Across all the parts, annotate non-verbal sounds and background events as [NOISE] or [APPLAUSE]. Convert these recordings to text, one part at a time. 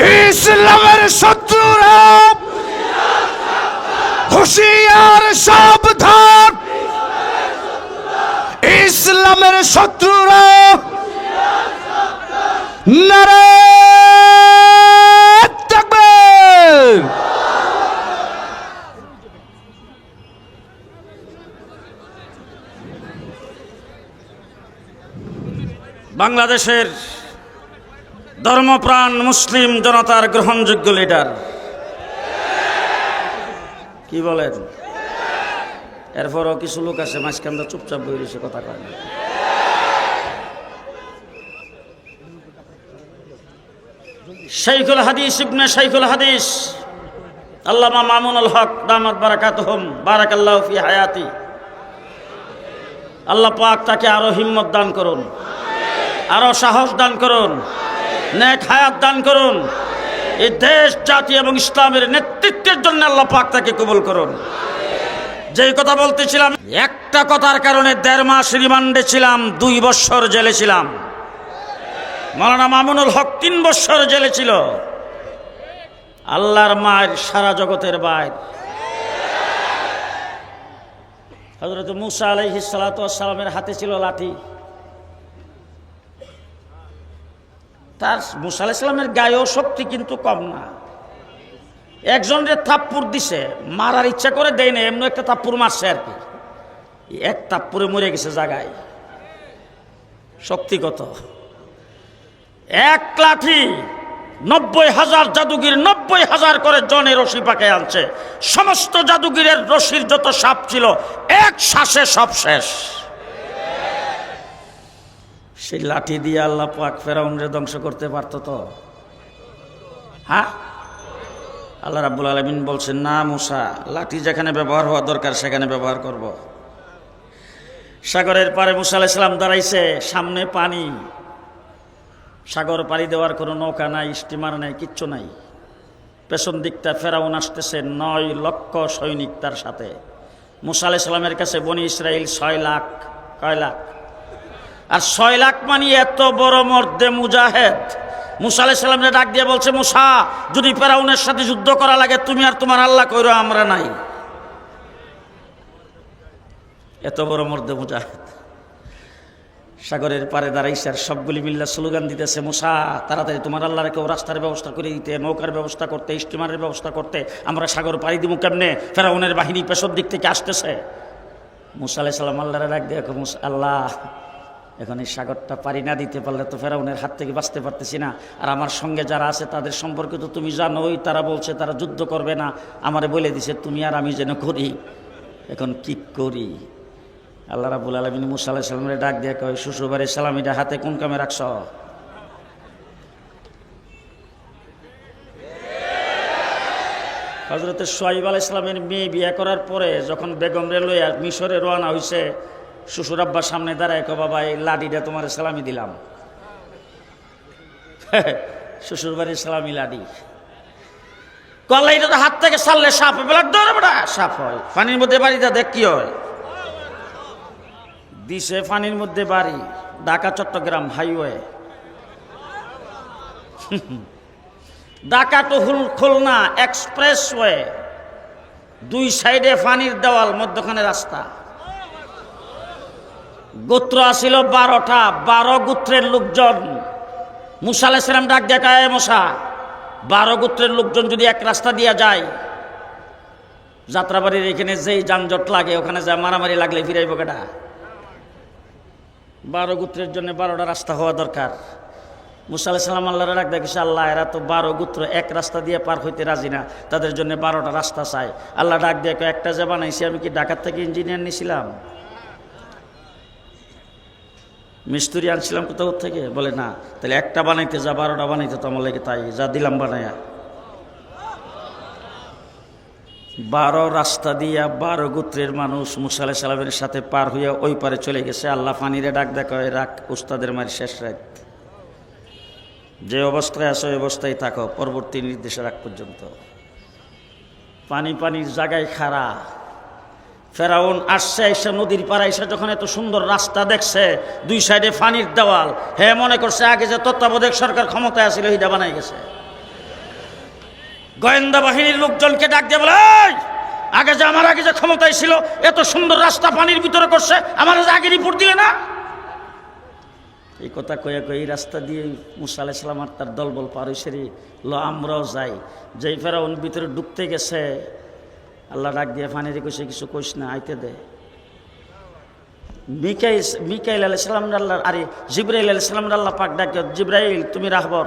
ইসলামের শত্রুরা। হুশিয়ার সাবধান। ইসলামের শত্রুরা। নারে বাংলাদেশের ধর্মপ্রাণ মুসলিম জনতার গ্রহণযোগ্য লিডার। কি বলেন? এরপরও কিছু লোক আছে, মাঝখানটা চুপচাপ বই রয়েছে কথা কয় না। শাইখুল হাদিস, ইবনে শাইখুল হাদিস। আল্লামা মামুনুল হক, দামাত বারাকাতুহুম, বারাকাল্লাহু ফি হায়াতি। আল্লাহ পাক তাকে আরও হিম্মত দান করুন, আরও সাহস দান করুন। নেক হায়াত দান করুন। এই দেশ, জাতি এবং ইসলামের নেতৃত্বের জন্য আল্লাহ পাক তাকে কবুল করুন। যেই কথা বলতেছিলাম, একটা কথার কারণে দেড় মাস রিমান্ডে ছিলাম, দুই বছর জেলে ছিলাম। মৌলানা মামুনুল হক তিন বছর জেলে ছিল। আল্লাহর মায়ের সারা জগতের বাইর। হজরত মুসা আলাইহি সালামের হাতে ছিল লাঠি। তার মুসা আলাইসালামের গায়েও শক্তি কিন্তু কম না। একজনের থাপ্পুর দিছে, মারার ইচ্ছা করে দেয় না, এমন একটা থাপ্পুর মারছে আর কি। এক থাপ্পুরে মরে গেছে জায়গায়। শক্তি কত? এক লাঠি নব্বই হাজার জাদুগির নব্বই হাজার করে জনে রশি পাকে আনছে। সমস্ত জাদুগিরের রশির যত সাপ ছিল, এক শ্বাসে সব শেষ। সেই লাঠি দিয়ে আল্লাহ পাক ফেরাউনরে ধ্বংস করতে পারতো তো? হ্যাঁ? আল্লাহ রাব্বুল আলমিন বলছেন, না মুসা, লাঠি যেখানে ব্যবহার হওয়া দরকার সেখানে ব্যবহার করব। সাগরের পারে মুসা আলাইসালাম দাঁড়াইছে, সামনে পানি। সাগর পাড়ি দেওয়ার কোনো নৌকা নাই, স্টিমার নাই, কিচ্ছু নাই। পেছন দিকটা ফেরাউন আসতেছে, নয় লক্ষ সৈনিক তার সাথে। মুসা আলাইসালামের কাছে বনি ইসরায়েল ছয় লাখ, কয় লাখ? আর ছয় লাখ মানে এত বড় মর্দে মুজাহেদ। মুসা আলাইসাল্লামরে ডাক দিয়ে বলছে, মুসা, যদি ফেরাউনের সাথে যুদ্ধ করা লাগে, তুমি আর তোমার আল্লাহ কইরো আমরা নাই। এত বড় মর্দে মুজাহেদ। সাগরের পারে দাঁড়াইছে আর সবগুলি মিল্লা স্লোগান দিতেছে, মুসা, তাড়াতাড়ি তোমার আল্লাহর কেউ রাস্তার ব্যবস্থা করে দিতে, নৌকার ব্যবস্থা করতে, স্টিমারের ব্যবস্থা করতে, আমরা সাগর পাড়ি দিব কেমনে? ফেরাউনের বাহিনী পেশর দিক থেকে আসতেছে। মুসা আলাই সাল্লাম আল্লাহরে ডাক দিয়ে মুসা, আল্লাহ এখন এই সাগরটা পারি না দিতে পারলে তো ফেরাউনের হাত থেকে বাঁচতে পারতেছি না। আর আমার সঙ্গে যারা আছে, তাদের সম্পর্কে তো তুমি জানোই, তারা বলছে তারা যুদ্ধ করবে না। আমারে বলে দিছে, তুমি আর আমি যেন করি। এখন কি করি? আল্লাহ রাবুল আলমিন মুসা আলাহ সাল্লামের ডাক দিয়ে কয়, শ্বশুরবাড়ির সালামিটা হাতে কোন কামে রাখছ? হজরত সোয়াইব আলাহ ইসলামের মেয়ে বিয়ে করার পরে যখন বেগম রে লইয়া মিশরে রওনা হয়েছে শ্বশুর আব্বার সামনে দাঁড়ায় কো বাবা, এই লাডিটা তোমার সালামি দিলাম। [LAUGHS] শ্বশুর বাড়ির সালামি লাডি। কল্লা এটা তো হাত থেকে সারলে সাপ হয়। বলে বেটা সাপ হয়। পানির মধ্যে বাড়িটা দেখ কি হয়। দিছে পানির মধ্যে বাড়ি, Dhaka, Chattogram highway. [LAUGHS] Dhaka to Khulna expressway. দুই সাইডে পানির দেওয়াল, মধ্যখানে রাস্তা। গোত্র আসিল বারোটা বারো গোত্রের লোকজন। মুসা আলাইসালাম ডাক দেখায় মশা বারো গোত্রের লোকজন যদি এক রাস্তা দিয়ে যায় যাত্রাবাড়ির এখানে যেই যানজট লাগে ওখানে যা মারামারি লাগলে ফিরাইব কেটা বারো গোত্রের জন্য বারোটা রাস্তা হওয়া দরকার। মুসা আলাইসালাম আল্লাহর ডাক দেখেছে আল্লাহ এরা তো বারো গোত্র এক রাস্তা দিয়ে পার হইতে রাজি না তাদের জন্য বারোটা রাস্তা চাই। আল্লাহ ডাক কয়, একটা যে বানাইছি আমি কি ঢাকার থেকে ইঞ্জিনিয়ার নিয়েছিলাম মিস্ত্রি আনছিলাম কোথাও থেকে? বলে, না, তাহলে একটা বানাইতে যা, বারোটা বানাইতে তো আমার লাগে তাই, যা দিলাম বানায়া। বারো রাস্তা দিয়া বারো গোত্রের মানুষ মুসা আলাহ সালামের সাথে পার হইয়া ওই পারে চলে গেছে। আল্লাহ ফানিরে ডাক দেখা রাখ, উস্তাদের মারি শেষ রাত। যে অবস্থায় আসো ওই অবস্থায় থাকো, পরবর্তী নির্দেশের আগ পর্যন্ত। পানি পানির জায়গায় খাড়া। ফেরাউন আসছে, এসে নদীর পাড়া এসে যখন এত সুন্দর রাস্তা দেখছে, দুই সাইডে পানির দেওয়াল, হে মনে করছে আগে যে তত্ত্বাবধায়ক সরকার ক্ষমতায় আসছিল হিদা বানাই গেছে। গোয়েন্দা বাহিনীর লোকজনকে ডাক দিয়ে বলে আগে যে আমার, আগে যে ক্ষমতায় ছিল, এত সুন্দর রাস্তা পানির ভিতরে করছে, আমার আগে রিপোর্ট দিলে না? এই কথা কয়ে কয়ে এই রাস্তা দিয়ে মুসা আলাইসালাম আর তার দলবল পার হয়েছে ল আমরাও যাই। যেই ফেরাউন ভিতরে ঢুকতে গেছে আল্লাহ ডাক দিয়ে, ফানির কইছে কিছু কইস না, আইতে দে। মিকাইল মিকাইল আলাহ সালাম আল্লাহ, আরে জিব্রাইল আলাহ সালাম আল্লাহ পাক ডাক জিব্রাইল, তুমি রাহবর।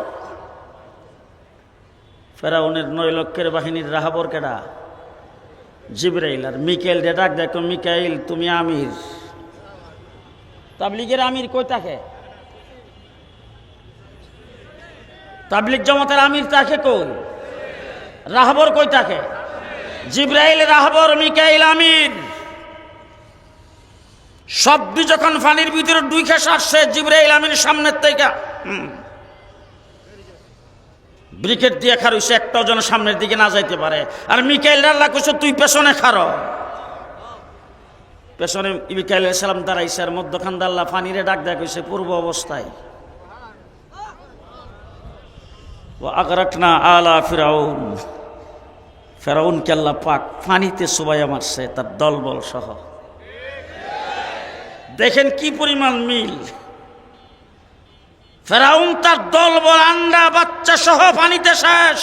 ফেরাউনের নয় লক্ষের বাহিনীর রাহাবর কেডা? জিব্রাইল আর মিকাইল রে ডাক দেখো মিকাইল, তুমি আমির। তাবলিগের আমির কই থাকে? তাবলিগ জমাতের আমির তাকে কই? রাহবর কই থাকে? জিব্রাইল রাহবর মিকাইল আমির শব্দ যখন পানির ভিতরে দুই খেস আসছে জিব্রাইল আমির সামনের থেকে। ব্রিকেট দিয়ে খারুইছে একটাও যেন সামনের দিকে না যাইতে পারে। আর মিকাইল, আল্লাহ কইছে, তুই পেছনে খারো। পেছনে মিকাইল সালাম দাঁড়াইছে, আর মধ্যখান দাল্লা পানিরে ডাক দেয়া কইছে, পূর্ব অবস্থায়। ও আগরাকনা আলা ফিরাউন। ফেরাউন কেল্লা পাক পানিতে সুবাইয়া মারছে, তার দলবল সহ। দেখেন কি পরিমাণ মিল। ফেরাউন তার দলবল, আন্ডা, বাচ্চা সহ পানিতে শেষ।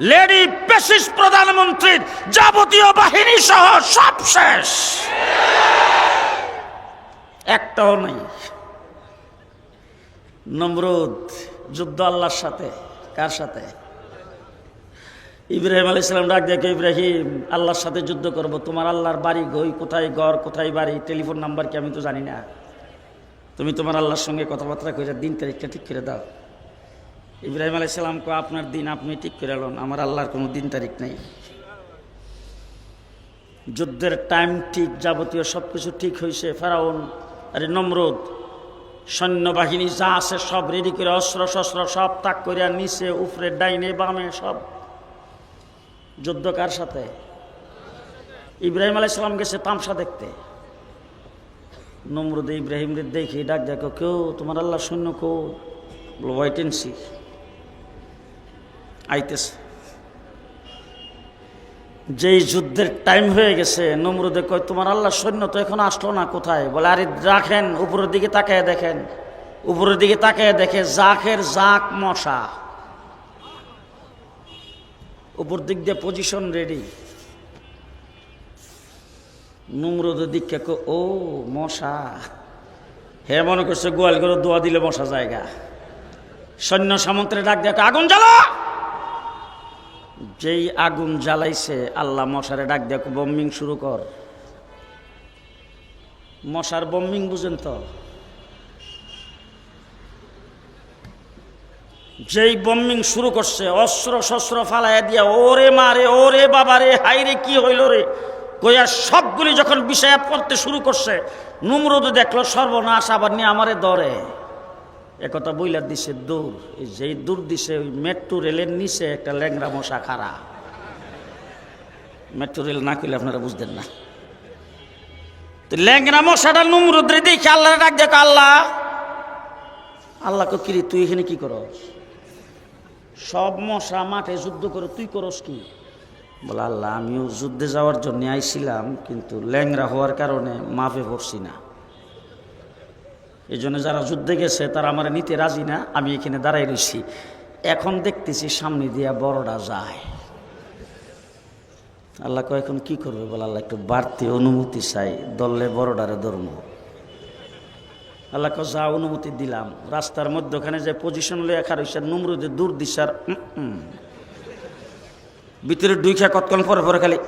লেডি পেশিস প্রধানমন্ত্রীর যাবতীয় বাহিনী সহ সব শেষ। একটাও নেই। নমরুদ, যুদ্ধ আল্লাহর সাথে? কার সাথে? ইব্রাহিম আলী সালাম ডাক দেখে ইব্রাহিম, আল্লাহর সাথে যুদ্ধ করব। তোমার আল্লাহর বাড়ি গই কোথায় ঘর, কোথায় বাড়ি, টেলিফোন নাম্বার কি আমি তো জানি না। তুমি তোমার আল্লাহর সঙ্গে কথাবার্তা করে দিন তারিখটা ঠিক করে দাও। ইব্রাহিম আলাই সালামকে আপনার দিন আপনি ঠিক করে এলেন আমার আল্লাহর কোনো দিন তারিখ নেই। যুদ্ধের টাইম ঠিক, যাবতীয় সব কিছু ঠিক হয়েছে ফেরাউন, আরে নমরুদ, সৈন্যবাহিনী যা আছে সব রেডি করে অস্ত্র শস্ত্র সব তাক করিয়া নিচে উপরে ডাইনে, বামে সব যুদ্ধ কার সাথে? ইব্রাহিম আলাই সালাম গেছে তামসা দেখতে। নমরুদ ইব্রাহিমরে দেখি ডাক দেখো কেউ তোমার আল্লাহ শূন্য কেউ বলো, ওয়াইট এন্ড আইতেছে। যেই যুদ্ধের টাইম হয়ে গেছে, নমরুদে কয়, তোমার আল্লাহ সৈন্য তো এখন আসলো না কোথায়? বলে, আরে রাখেন, উপরের দিকে তাকায় দেখেন। উপরের দিকে তাকায় দেখে জাকের জাক মশা। উপর দিক দিয়ে পজিশন রেডি নমরুদ দিকে কো ও, মশা। হে মনে করছে গোয়াল করে দোয়া দিলে মশা জায়গা। সৈন্য সামন্তের ডাক দেখো আগুন জ্বালা! যেই আগুন জ্বালাইছে, আল্লাহ মশারে ডাক দেখো বম্বিং শুরু কর। মশার বম্বিং বুঝেন তো? যেই বম্বিং শুরু করছে, অস্ত্র শস্ত্র ফালাইয়া দিয়া, ওরে মারে ওরে বাবারে হাইরে কি হইল রে? কইয়া সবগুলি যখন বিষয়াত পড়তে শুরু করছে, নুমরুদ দেখল, সর্বনাশ আবার নিয়ে আমারে দরে একথা বইলা দিছে দূর, এই যেই দূর দিছে, ওই মেট্রো রেলের নিচে একটা ল্যাংরা মশা খারা মেট্রো রেল না করলে আপনারা বুঝতেন না। তো ল্যাংরা মশাটা নুমরুদ্রে দেখে আল্লাহ ডাক দেখো আল্লাহ আল্লাহ কো কিরে তুই এখানে কি করস? সব মশা মাঠে যুদ্ধ করে, তুই করস কি? বলে, আল্লাহ, আমিও যুদ্ধে যাওয়ার জন্য আইছিলাম, কিন্তু ল্যাংরা হওয়ার কারণে মাফে পড়ছি না। এই জন্য যারা যুদ্ধে গেছে, তারা আমার নিতে রাজি না, আমি এখানে দাঁড়াই রয়েছি এখন দেখতেছি সামনে দিয়া বড়টা যায়। আল্লাহ কয়, এখন কি করবে? বলে, আল্লাহ, একটু বাড়তি অনুমতি চাই দললে বড়ডারে ধর্ম আল্লাহ যা অনুমতি দিলাম। রাস্তার মধ্যখানে যে পজিশন লয়ে খার হইছে নুমরুদে দূর দিশার। ভিতরে দুই খা কতক্ষণ পরে পরে খালি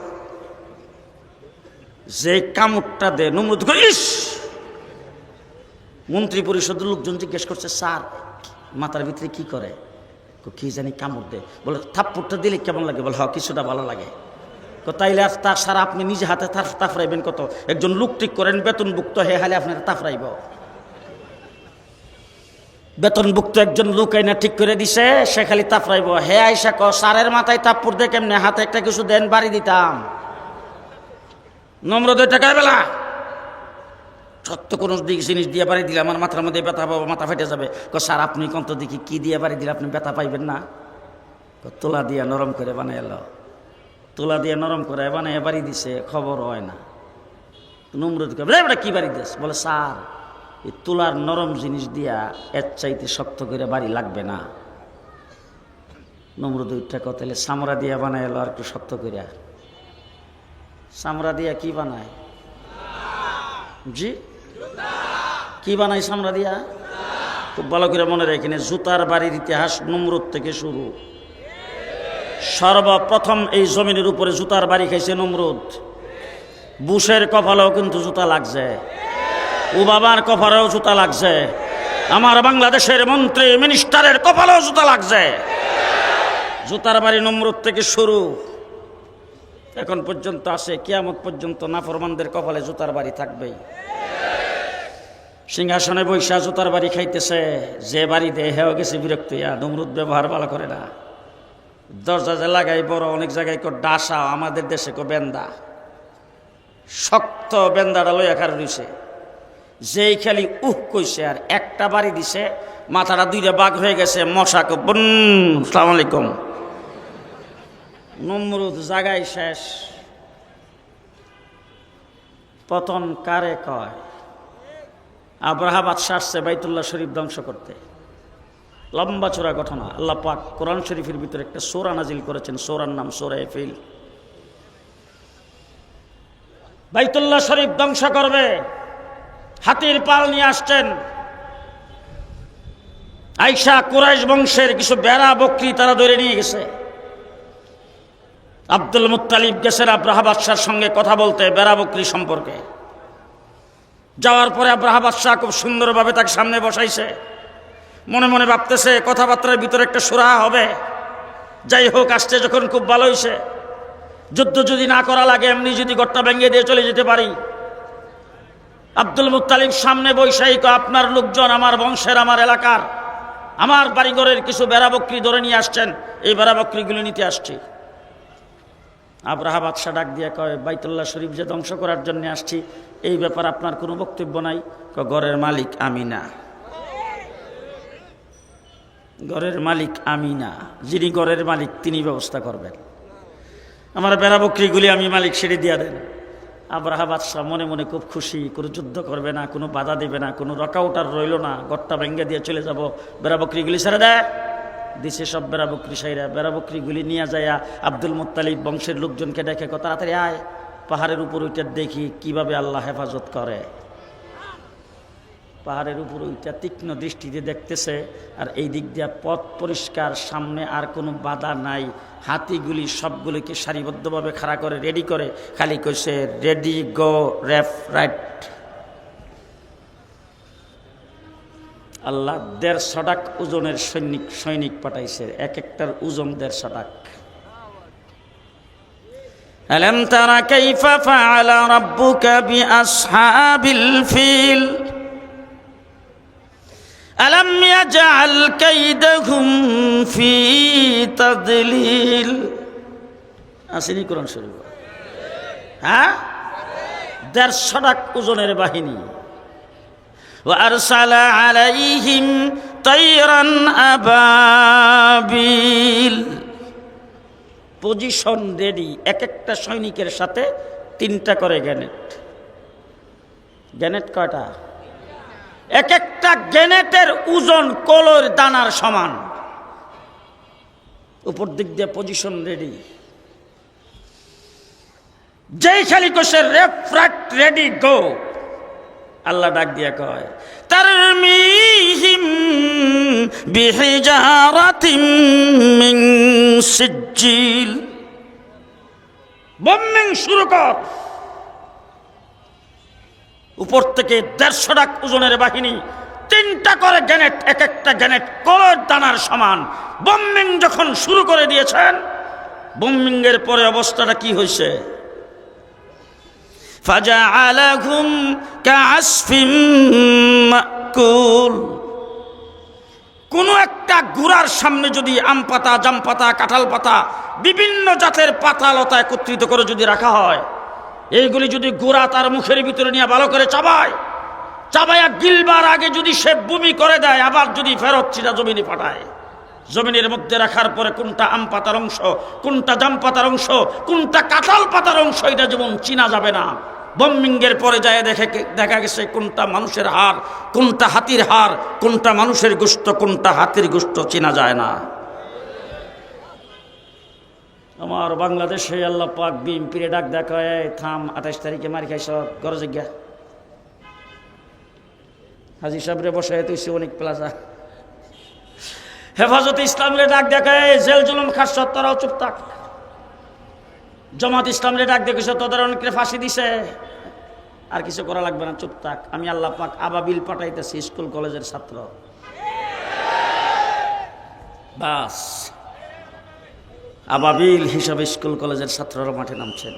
যে কামড়টা দে। নুমরুদ ইস! মন্ত্রী পরিষদের লোকজন জিজ্ঞেস করছে স্যার মাথার ভিতরে কি করে? কো, জানি কামড় দে। বলে থাপ্পড়টা দিলে কেমন লাগে? বলে হ কিছুটা ভালো লাগে। তাইলে তার সারা আপনি নিজে হাতে তাফরাইবেন কত? একজন লোক ঠিক করেন বেতনভুক্ত হে হালে আপনার তাফরাইব। বেতনভুক্ত একজন লোক আইনা ঠিক করে দিছে, সে খালি তাফরাইব হে আইসা ক সারের মাথায় তাপ্পুর দিয়ে কেমনে? হাতে একটা কিছু দেন, বাড়ি দিতাম। নম্র দুই টাকায় বেলা। সত্য কোনো দিক জিনিস দিয়ে বাড়ি দিলে আমার মাথার মধ্যে ব্যথা পাবো, মাথা ফেটে যাবে। ক স্যার, আপনি কন্ত দেখি কি দিয়ে বাড়ি দিলে আপনি ব্যথা পাইবেন না? তোলা দিয়া নরম করে বানাইল তোলা দিয়ে নরম করে বানাই বাড়ি দিছে খবর হয় না। বেটা কি বাড়ি দিস বলে, স্যার এই তুলার নরম জিনিস দিয়া এর চাইতে শক্ত করে বাড়ি লাগবে না। নমরুদ উঠা কতলে সামরা দিয়া বানাই এলো আর একটু শক্ত করিয়া। সামরা দিয়া কি বানায়? জি? কি বানাই সামরা দিয়া? খুব ভালো করে মনে রেখেন জুতার বাড়ির ইতিহাস নমরুদ থেকে শুরু। সর্বপ্রথম এই জমিনের উপরে জুতার বাড়ি খাইছে নমরুদ। বুশের কপালেও কিন্তু জুতা লাগছে। ও বাবার কপালেও জুতা লাগছে। আমার বাংলাদেশের মন্ত্রী, মিনিস্টারের কপালেও জুতা লাগছে। জুতার বাড়ি নমরুদ থেকে শুরু। এখন পর্যন্ত আসে কিয়ামত পর্যন্ত নাফরমানদের কপালে জুতার বাড়ি থাকবেই সিংহাসনে বৈশা জুতার বাড়ি খাইতেছে। যে বাড়ি হেও গেছে বিরক্ত ইয়া নমরুদ ব্যবহার ভালো করে না। দরজা যে লাগাই বড়, অনেক জায়গায় কো ডাসা, আমাদের দেশে কো বেন্দা। শক্ত বেন্দাটা লইয়া কার রইছে। যেই খালি উহ কইছে আর একটা বাড়ি দিছে, মাথাটা দুইটা বাঘ হয়ে গেছে, মশা কো বন সালাম আলাইকুম। নমরুদ জাগাই শেষ। পতন কারে কয়? আব্রাহা বাদশাহ আসছে বাইতুল্লাহ শরীফ ধ্বংস করতে। লম্বা চোরা ঘটনা আল্লাহ পাক কোরআন শরীফের ভিতরে একটা সোরা নাজিল করেছেন। সোরার নাম সোরা ফিল বাইতুল্লাহ শরীফ ধ্বংস করবে। হাতির পাল নিয়ে আসছেন। আইসা কুরাইশ বংশের কিছু বেড়া বকরি তারা ধরে নিয়ে গেছে। আব্দুল মুত্তালিব গেছেন আব্রাহা বাদশার সঙ্গে কথা বলতে বেড়া বকরি সম্পর্কে। যাওয়ার পরে আব্রাহা বাদশাহ খুব সুন্দরভাবে তাকে সামনে বসাইছে। মনে মনে ভাবতেছে, কথাবার্তার ভিতরে একটা সুরা হবে। যাই হোক, আসছে যখন খুব ভালো হয়েছে যুদ্ধ যদি না করা লাগে, এমনি যদি গড়টা ভেঙে দিয়ে চলে যেতে পারি। আব্দুল মুতালিব সামনে বৈশাহিক আপনার লোকজন আমার বংশের, আমার এলাকার, আমার বাড়িঘরের কিছু বেড়া বকরি ধরে নিয়ে আসছেন, এই বেড়া বকরিগুলো নিতে আসছি। আব্রাহা বাদশাহ ডাক দিয়ে কয়, বাইতুল্লাহ শরীফ যে ধ্বংস করার জন্য আসছি, এই ব্যাপার আপনার কোনো বক্তব্য নাই? ঘরের মালিক আমি না। ঘরের মালিক আমি না। যিনি ঘরের মালিক, তিনি ব্যবস্থা করবেন। আমার বেড়া বকরিগুলি আমি মালিক সেরে দিয়া দেন। আব্রাহা বাদশাহ মনে মনে খুব খুশি, কোনো যুদ্ধ করবে না, কোনো বাধা দেবে না, কোনো রকাউটার রইল না, গট্টা ভেঙ্গে দিয়ে চলে যাব। বেড়া বকরিগুলি ছেড়ে দেয় দিছে সব বেড়া বকরি সাইরা বেড়া বকরিগুলি নিয়ে যায় আব্দুল মোত্তালিব বংশের লোকজনকে ডেকে তাড়াতাড়ি আয়। পাহাড়ের উপর ওইটা দেখি কীভাবে আল্লাহ হেফাজত করে। পাহাড়ের উপর ওইটা তীক্ষ্ণ দৃষ্টিতে দেখতেছে আর এই দিক দিয়ে পথ পরিষ্কার সামনে আর কোনো বাধা নাই হাতিগুলি সবগুলিকে সারিবদ্ধভাবে খাড়া করে রেডি করে খালি কইছে রেডি গো রেফ রাইট আল্লাহ দেড়শো টাক ওজনের সৈনিক সৈনিক পাঠাইছে এক একটার ওজন দেড়শো টাক ألم تر كيف فعل ربك بأصحاب الفيل ألم يجعل كيدهم في تضليل আসেনি কোরআন শরীফ হ্যাঁ দেড়শো টাক ওজনের বাহিনী وأرسل عليهم طيرا أبابيل পজিশন রেডি এক একটা সৈনিকের সাথে তিনটা করে গ্যানেট গ্যানেট কয়টা এক একটা গ্যানেটের ওজন কলোর দানার সমান। উপর দিক দিয়ে পজিশন রেডি যেই খালি কোষের রেফ্রাট রেডি গো আল্লাহ ডাক দিয়া কয়, তারমিহিম বিহিজারাতিম মিন সিজ্জিল। বম্বিং শুরু কর। উপর থেকে দেড়শো ডাক ওজনের বাহিনী তিনটা করে গ্যানেট এক একটা গ্যানেট কলর দানার সমান বম্বিং যখন শুরু করে দিয়েছেন বম্বিংয়ের পরে অবস্থাটা কি হয়েছে فجعلهم كعصف مأكول কোনো একটা গুড়ার সামনে যদি আম পাতা জাম পাতা কাঁঠাল পাতা বিভিন্ন জাতের পাতা লতা একত্রিত করে যদি রাখা হয় এইগুলি যদি গোড়া তার মুখের ভিতরে নিয়ে ভালো করে চাবায়, চাবায়া গিলবার আগে যদি সে বমি করে দেয়, আবার যদি ফেরত চিরা জমিনে পাঠায়। জমিনের মধ্যে রাখার পরে কোনটা আম পাতার অংশ, কোনটা জাম পাতার অংশ, কোনটা কাঁঠাল পাতার অংশ, এটা যেমন চিনা যাবে না। বম্বিংয়ের পরে যায় দেখে দেখা গেছে কোনটা মানুষের হার কোনটা হাতির হার কোনটা মানুষের গোস্ত, কোনটা হাতির গোস্ত চেনা যায় না। আমার বাংলাদেশে আল্লাহ পাক বিএমপিরে ডাক দেখা থাম, আঠাশ তারিখে মারি খাইছ গরজে গিয়া। হাজি সাহেবরে বসে তুইছি অনেক প্লাজা হেফাজত ইসলামরে ডাক দেখায়, জেল জুলুম খাস তারাও চুপ থাক। জমাত ইসলামরে ডাক দেখেছ তোদের অনেকে ফাঁসি দিছে। আর কিছু করা লাগবে না, চুপ থাক। আমি আল্লাহ পাক আবাবিল পাঠাইতেছি, স্কুল কলেজের ছাত্র। বাস। আবাবিল হিসাবে স্কুল কলেজের ছাত্ররা মাঠে নামছেন।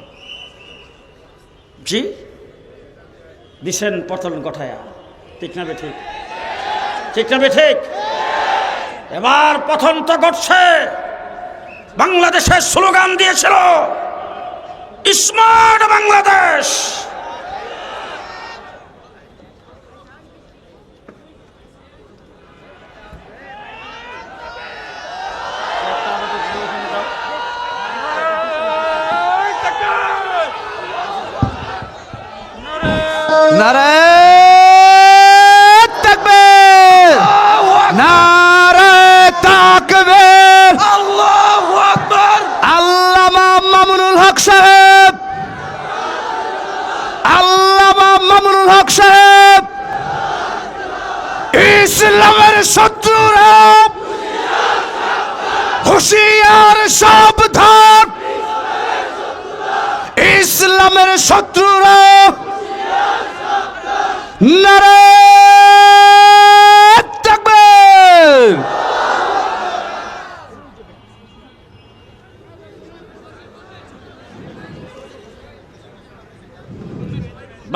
জি? দিছেন পতন গঠায়া ঠিক না বেঠিক ঠিক? না বেঠিক এবার পথন তো ঘটছে। বাংলাদেশের স্লোগান দিয়েছিল স্মার্ট বাংলাদেশ! হুশিয়ার সাবধান। ইসলামের শত্রুরা নারে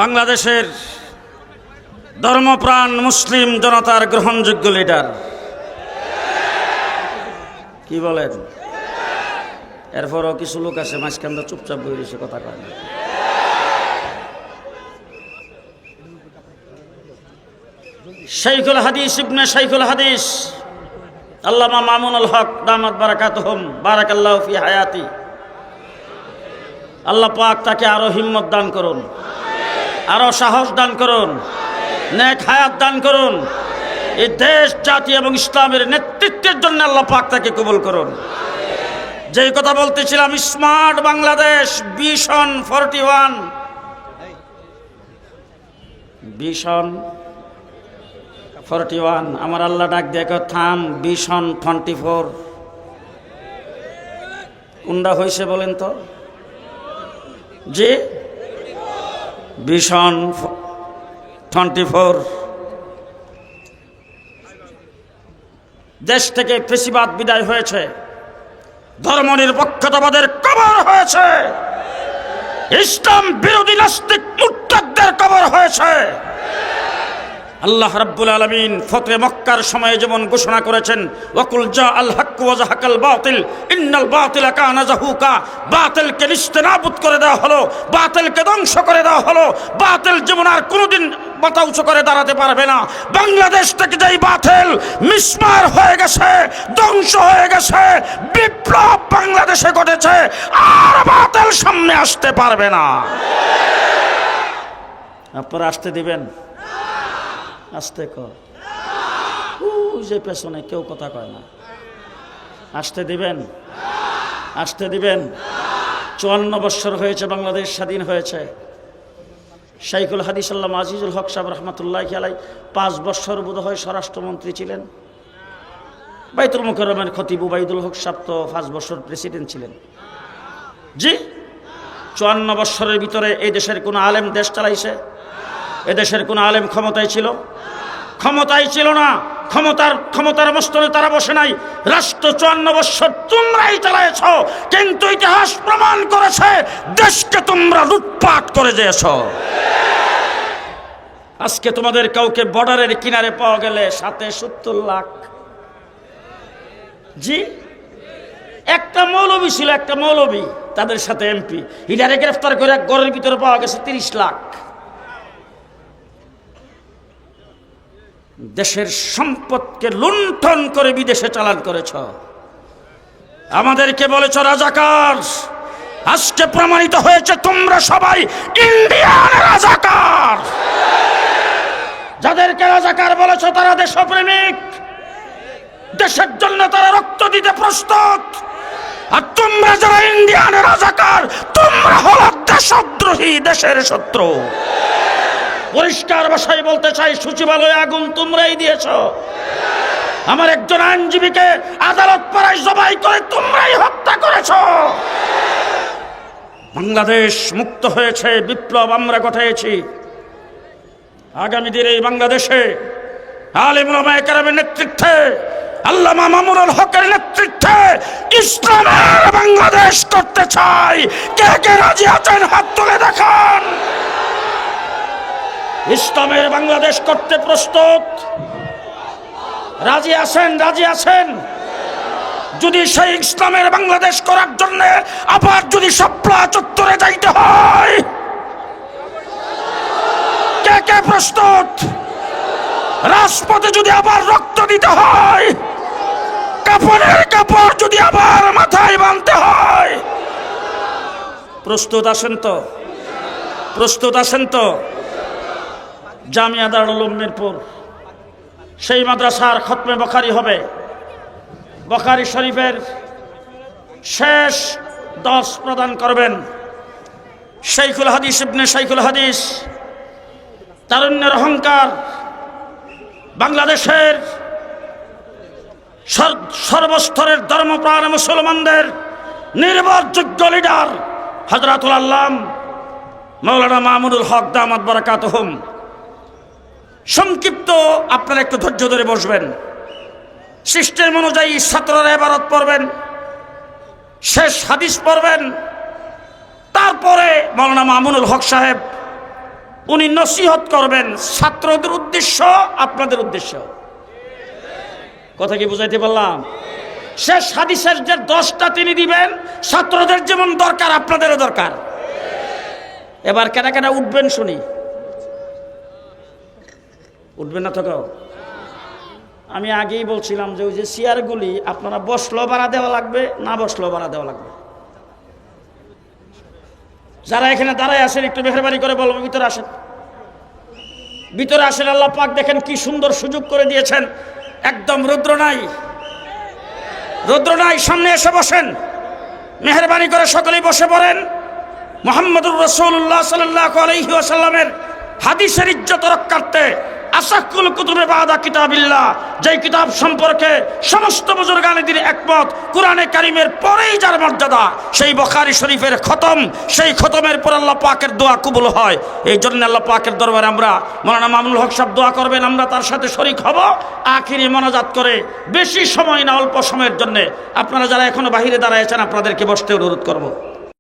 বাংলাদেশের ধর্মপ্রাণ মুসলিম জনতার গ্রহণযোগ্য লিডার কি বলেন? এরপরও কিছু লোক আছে, মাঝখানটা চুপচাপ বই রয়েছে, কথা কয় না। শাইখুল হাদিস, ইবনে শাইখুল হাদিস। আল্লামা মামুনুল হক, দামাত বারাকাতুহুম, বারাকাল্লাহু ফি হায়াতি। আল্লাহ পাক তাকে আরও হিম্মত দান করুন, আরও সাহস দান করুন, নেক হায়াত দান করুন। এই দেশ, জাতি এবং ইসলামের নেতৃত্বের জন্য আল্লাহ পাক তাকে কবুল করুন। যেই কথা বলতেছিলাম, smart Bangladesh, vision forty one vision forty one আমার আল্লাহ ডাক দেখো থাম, ভিশন টোয়েন্টি ফোর কোনটা হয়েছে বলেন তো? জি? ভিশন টোয়েন্টি ফোর দেশ থেকে ফেসিবাদ বিদায় হয়েছে। ধর্ম নিরপেক্ষতাবাদের কবর হয়েছে। ইসলাম বিরোধী নাস্তিক মুরতাদদের কবর হয়েছে। আল্লাহ রাব্বুল আলামিন ফতরে মক্কার সময়ে যেমন ঘোষণা করেছেন, ওয়াকুল জা আল হক ওয়া জাহাকাল বাতিল, ইন্নাল বাতিলা কানা জাহুকা, বাতিলকে নিস্তেনাবুদ করে দেওয়া হলো, বাতিলকে ধ্বংস করে দেওয়া হলো, বাতিল যেমন আর কোনোদিন মাথা উঁচু করে দাঁড়াতে পারবে না। বাংলাদেশ থেকে যেই বাতিল মিসমার হয়ে গেছে, ধ্বংস হয়ে গেছে, বিপ্লব বাংলাদেশে ঘটেছে, আর বাতিল সামনে আসতে পারবে না। আপনারা আসতে দিবেন? আসতে কর। যে পেছনে কেউ কথা কয় না। আসতে দিবেন? আসতে দিবেন? চুয়ান্ন বৎসর হয়েছে, বাংলাদেশ স্বাধীন হয়েছে। শাইখুল হাদিস আল্লাহ আজিজুল হক সাহেব রহমতুল্লাহ খেলাই পাঁচ বছর বোধ হয় স্বরাষ্ট্রমন্ত্রী ছিলেন। বাইতুল মুকরমের খতিব উবাইদুল হক সাহেব তো পাঁচ বছর প্রেসিডেন্ট ছিলেন। জি? চুয়ান্ন বছরের ভিতরে এই দেশের কোনো আলেম দেশ চালাইছে? এদেশের কোনো আলেম ক্ষমতায় ছিল? ক্ষমতায় ছিল না। ক্ষমতার ক্ষমতার মস্তনে তারা বসে নাই। রাষ্ট্র চুয়ান্ন বৎসর তোমরাই চালাইছ কিন্তু ইতিহাস প্রমাণ করেছে, দেশকে তোমরা লুটপাট করে যেয়েছ আজকে তোমাদের কাউকে বর্ডারের কিনারে পাওয়া গেলে সাথে সত্তর লাখ। জি? একটা মৌলবী ছিল, একটা মৌলবী, তাদের সাথে এমপি। ইডারে গ্রেফতার করে এক ঘরের ভিতরে পাওয়া গেছে তিরিশ লাখ। দেশের সম্পদকে লুণ্ঠন করে বিদেশে চালান করেছ। আমাদেরকে বলেছ, রাজাকার, আজকে প্রমাণিত হয়েছে তোমরা সবাই ইন্ডিয়ান রাজাকার। যাদেরকে রাজাকার বলেছ, তারা দেশপ্রেমিক। দেশের জন্য তারা রক্ত দিতে প্রস্তুত। আর তোমরা যারা ইন্ডিয়ান রাজাকার, তোমরা হল দেশদ্রোহী, দেশের শত্রু। পরিষ্কার ভাষায় বলতে চাই, সচিবালয়ে আগুন তোমরাই দিয়েছ। আমার একজন আইনজীবীকে আদালত পাড়ায় জবাই করে তোমরাই হত্যা করেছ। বাংলাদেশ মুক্ত হয়েছে, বিপ্লব আমরা ঘটাইছি। আগামী দিনে এই বাংলাদেশে একরামের নেতৃত্বে, আল্লামা মামুনুল হকের নেতৃত্বে ইসলামের বাংলাদেশ করতে চাই। কে কে রাজি আছেন হাত তুলে দেখান। ইসলামের বাংলাদেশ করতে প্রস্তুত। রাজি আছেন রাজি আছেন? যদি সেই ইসলামের বাংলাদেশ করার জন্য আবার যদি সপ্লা চত্বরে যাইতে হয়, কে কে প্রস্তুত? রাজপথে যদি আবার রক্ত দিতে হয়, কাপড়ের কাপড় যদি আবার মাথায় বাঁধতে হয়, প্রস্তুত আছেন তো? প্রস্তুত আছেন তো? জামিয়া দারুল মিরপুর। সেই মাদ্রাসার খতমে বখারি হবে। বখারি শরীফের শেষ দশ প্রদান করবেন শাইখুল হাদিস ইবনে শাইখুল হাদিস, তারুণ্যের অহংকার, বাংলাদেশের সর- সর্বস্তরের ধর্মপ্রাণ মুসলমানদের নির্ভরযোগ্য লিডার হজরাতুল আল্লাম মৌলানা মাহমুদুল হক দামাত হুম সংক্ষিপ্ত আপনারা একটু ধৈর্য ধরে বসবেন। সিস্টেম অনুযায়ী ছাত্ররা এবারত পড়বেন, শেষ হাদিস পড়বেন। তারপরে মৌলানা মামুনুল হক সাহেব, উনি নসিহত করবেন ছাত্রদের উদ্দেশ্য, আপনাদের উদ্দেশ্য। কথা কি বুঝাইতে পারলাম? শেষ হাদিসের যে দশটা তিনি দিবেন, ছাত্রদের যেমন দরকার, আপনাদেরও দরকার। এবার কেনা কেনা উঠবেন শুনি। উঠবেন না কেউ? আমি আগেই বলছিলাম যে ওই যে চেয়ারগুলি, আপনারা বসল ভাড়া দেওয়া লাগবে, না বসল ভাড়া দেওয়া লাগবে। যারা এখানে দাঁড়ায় আসেন একটু মেহরবানি করে বলব, ভিতরে আসেন। ভিতরে আসেন, আল্লাহ পাক দেখেন কি সুন্দর সুযোগ করে দিয়েছেন। একদম রুদ্র নাই। রুদ্র নাই, সামনে এসে বসেন। মেহরবানি করে সকলেই বসে পড়েন। মোহাম্মদুর রসুল্লাহ সাল্লাহ আলহি আসাল্লামের হাদিসের ইজ্জত রক্ষার্থে আসাকুল কুতুবে বাদা কিতাবিল্লাহ, যেই কিতাব সম্পর্কে সমস্ত বুজুর্গানে দিন একমত, কোরআনে কারিমের পরেই যার মর্যাদা, সেই বখারি শরীফের খতম, সেই খতমের পর আল্লাহ পাকের দোয়া কবুল হয়। এই জন্য আল্লাহ পাকের দরবারে আমরা মৌলানা মামুনুল হক সাহেব দোয়া করবেন, আমরা তার সাথে শরিক হব, আখিরি মনাজাত করে বেশি সময় না, অল্প সময়ের জন্য। আপনারা যারা এখনও বাহিরে দাঁড়াইছেন আপনাদেরকে বসতে অনুরোধ করব।